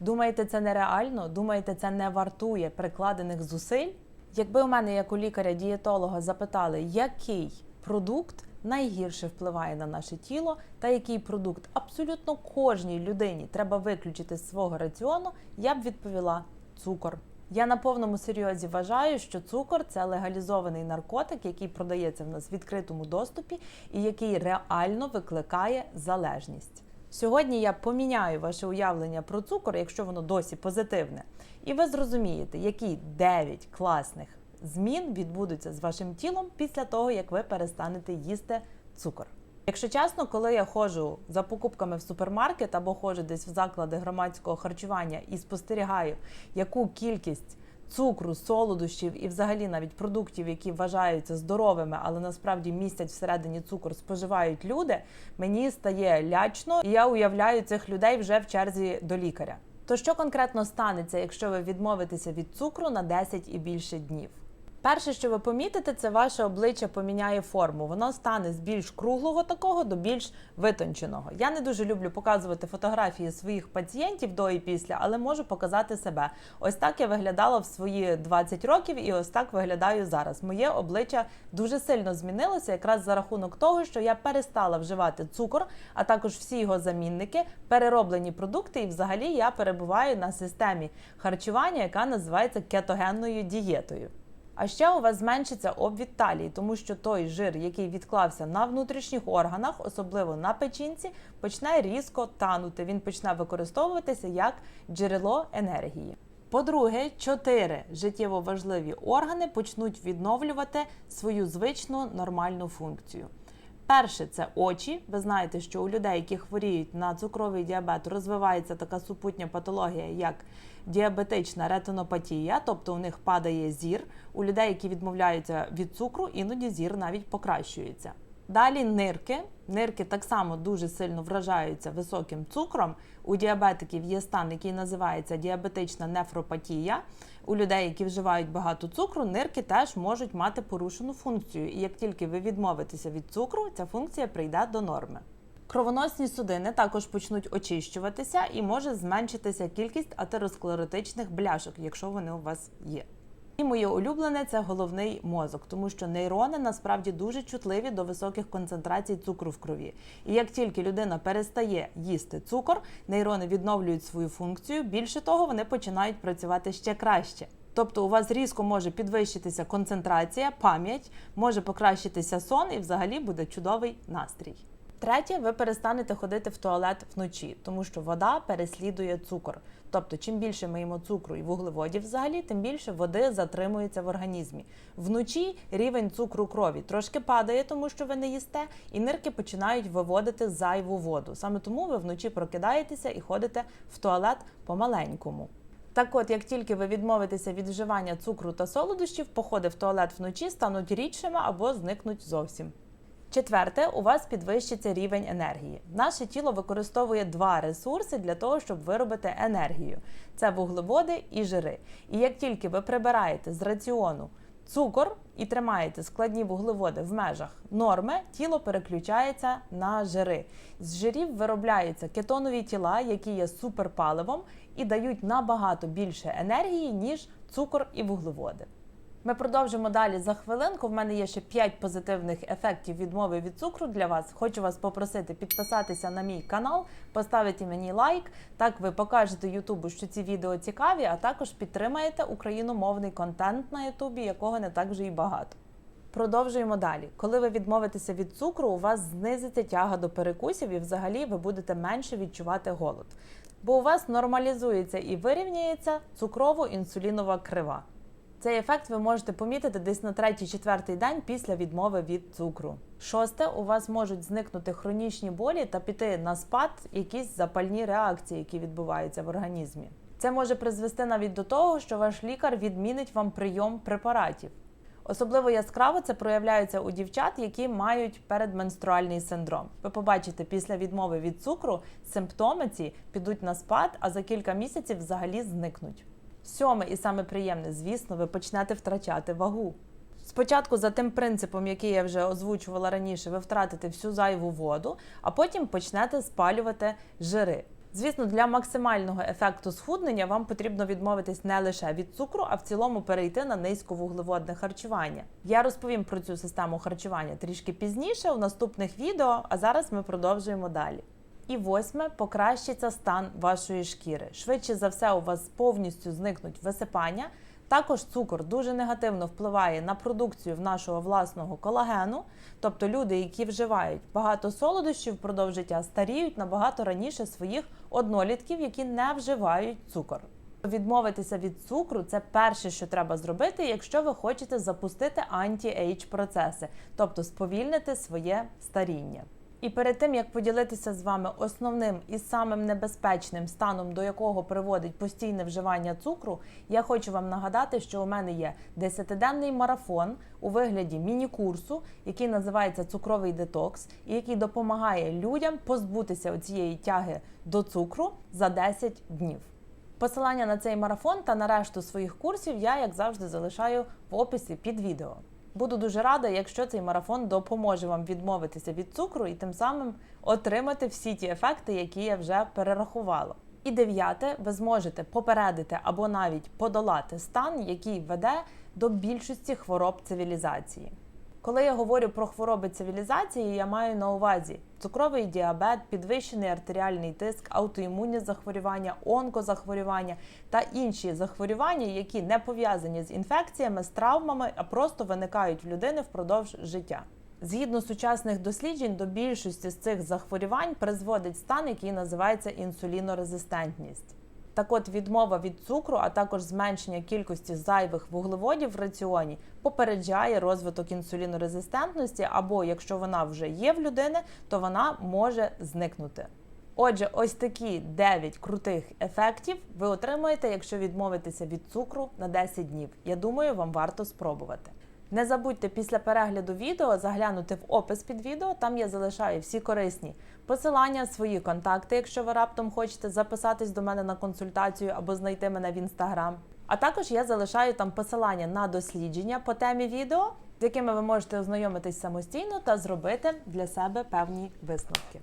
Думаєте, це нереально? Думаєте, це не вартує прикладених зусиль? Якби у мене, як у лікаря-дієтолога, запитали, який продукт найгірше впливає на наше тіло, та який продукт абсолютно кожній людині треба виключити з свого раціону, я б відповіла цукор. Я на повному серйозі вважаю, що цукор це легалізований наркотик, який продається в нас в відкритому доступі і який реально викликає залежність. Сьогодні я поміняю ваше уявлення про цукор, якщо воно досі позитивне, і ви зрозумієте, які 9 класних змін відбудуться з вашим тілом після того, як ви перестанете їсти цукор. Якщо чесно, коли я ходжу за покупками в супермаркет або ходжу десь в заклади громадського харчування і спостерігаю, яку кількість цукру, солодощів і взагалі навіть продуктів, які вважаються здоровими, але насправді містять всередині цукор, споживають люди, мені стає лячно, і я уявляю цих людей вже в черзі до лікаря. То що конкретно станеться, якщо ви відмовитеся від цукру на 10 і більше днів? Перше, що ви помітите, це ваше обличчя поміняє форму. Воно стане з більш круглого такого до більш витонченого. Я не дуже люблю показувати фотографії своїх пацієнтів до і після, але можу показати себе. Ось так я виглядала в свої 20 років, і ось так виглядаю зараз. Моє обличчя дуже сильно змінилося, якраз за рахунок того, що я перестала вживати цукор, а також всі його замінники, перероблені продукти, і взагалі я перебуваю на системі харчування, яка називається кетогенною дієтою. А ще у вас зменшиться обвід талії, тому що той жир, який відклався на внутрішніх органах, особливо на печінці, почне різко танути. Він почне використовуватися як джерело енергії. По-друге, чотири життєво важливі органи почнуть відновлювати свою звичну нормальну функцію. Перше це очі. Ви знаєте, що у людей, які хворіють на цукровий діабет, розвивається така супутня патологія, як діабетична ретинопатія, тобто у них падає зір. У людей, які відмовляються від цукру, іноді зір навіть покращується. Далі нирки. Нирки так само дуже сильно вражаються високим цукром. У діабетиків є стан, який називається діабетична нефропатія. У людей, які вживають багато цукру, нирки теж можуть мати порушену функцію. І як тільки ви відмовитеся від цукру, ця функція прийде до норми. Кровоносні судини також почнуть очищуватися і може зменшитися кількість атеросклеротичних бляшок, якщо вони у вас є. І моє улюблене це головний мозок, тому що нейрони насправді дуже чутливі до високих концентрацій цукру в крові. І як тільки людина перестає їсти цукор, нейрони відновлюють свою функцію. Більше того, вони починають працювати ще краще. Тобто у вас різко може підвищитися концентрація, пам'ять, може покращитися сон і взагалі буде чудовий настрій. Третє, ви перестанете ходити в туалет вночі, тому що вода переслідує цукор. Тобто, чим більше ми їмо цукру і вуглеводів взагалі, тим більше води затримується в організмі. Вночі рівень цукру крові трошки падає, тому що ви не їсте, і нирки починають виводити зайву воду. Саме тому ви вночі прокидаєтеся і ходите в туалет по-маленькому. Так от, як тільки ви відмовитеся від вживання цукру та солодощів, походи в туалет вночі стануть рідшими або зникнуть зовсім. Четверте, у вас підвищиться рівень енергії. Наше тіло використовує два ресурси для того, щоб виробити енергію: це вуглеводи і жири. І як тільки ви прибираєте з раціону цукор і тримаєте складні вуглеводи в межах норми, тіло переключається на жири. З жирів виробляються кетонові тіла, які є суперпаливом і дають набагато більше енергії, ніж цукор і вуглеводи. Ми продовжимо далі за хвилинку. В мене є ще 5 позитивних ефектів відмови від цукру для вас. Хочу вас попросити підписатися на мій канал, поставити мені лайк. Так ви покажете Ютубу, що ці відео цікаві, а також підтримаєте україномовний контент на Ютубі, якого не так вже і багато. Продовжуємо далі. Коли ви відмовитеся від цукру, у вас знизиться тяга до перекусів і взагалі ви будете менше відчувати голод. Бо у вас нормалізується і вирівняється цукрово-інсулінова крива. Цей ефект ви можете помітити десь на третій-четвертий день після відмови від цукру. Шосте, у вас можуть зникнути хронічні болі та піти на спад якісь запальні реакції, які відбуваються в організмі. Це може призвести навіть до того, що ваш лікар відмінить вам прийом препаратів. Особливо яскраво це проявляється у дівчат, які мають передменструальний синдром. Ви побачите, після відмови від цукру симптоми ці підуть на спад, а за кілька місяців взагалі зникнуть. Сьоме і саме приємне, звісно, ви почнете втрачати вагу. Спочатку, за тим принципом, який я вже озвучувала раніше, ви втратите всю зайву воду, а потім почнете спалювати жири. Звісно, для максимального ефекту схуднення вам потрібно відмовитись не лише від цукру, а в цілому перейти на низьковуглеводне харчування. Я розповім про цю систему харчування трішки пізніше у наступних відео, а зараз ми продовжуємо далі. І восьме покращиться стан вашої шкіри. Швидше за все, у вас повністю зникнуть висипання. Також цукор дуже негативно впливає на продукцію в нашого власного колагену. Тобто люди, які вживають багато солодощів впродовж життя, старіють набагато раніше своїх однолітків, які не вживають цукор. Відмовитися від цукру це перше, що треба зробити, якщо ви хочете запустити анті-ейдж процеси, тобто сповільнити своє старіння. І перед тим як поділитися з вами основним і самим небезпечним станом, до якого приводить постійне вживання цукру, я хочу вам нагадати, що у мене є 10-денний марафон у вигляді міні-курсу, який називається Цукровий детокс, і який допомагає людям позбутися цієї тяги до цукру за 10 днів. Посилання на цей марафон та на решту своїх курсів я, як завжди, залишаю в описі під відео. Буду дуже рада, якщо цей марафон допоможе вам відмовитися від цукру і тим самим отримати всі ті ефекти, які я вже перерахувала. І дев'яте, ви зможете попередити або навіть подолати стан, який веде до більшості хвороб цивілізації. Коли я говорю про хвороби цивілізації, я маю на увазі цукровий діабет, підвищений артеріальний тиск, аутоімунні захворювання, онкозахворювання та інші захворювання, які не пов'язані з інфекціями, з травмами, а просто виникають в людини впродовж життя. Згідно сучасних досліджень, до більшості з цих захворювань призводить стан, який називається інсулінорезистентність. Так от відмова від цукру, а також зменшення кількості зайвих вуглеводів в раціоні попереджає розвиток інсулінорезистентності, або якщо вона вже є в людини, то вона може зникнути. Отже, ось такі 9 крутих ефектів ви отримаєте, якщо відмовитеся від цукру на 10 днів. Я думаю, вам варто спробувати. Не забудьте після перегляду відео заглянути в опис під відео. Там я залишаю всі корисні посилання, свої контакти, якщо ви раптом хочете записатись до мене на консультацію або знайти мене в інстаграм. А також я залишаю там посилання на дослідження по темі відео, з якими ви можете ознайомитись самостійно та зробити для себе певні висновки.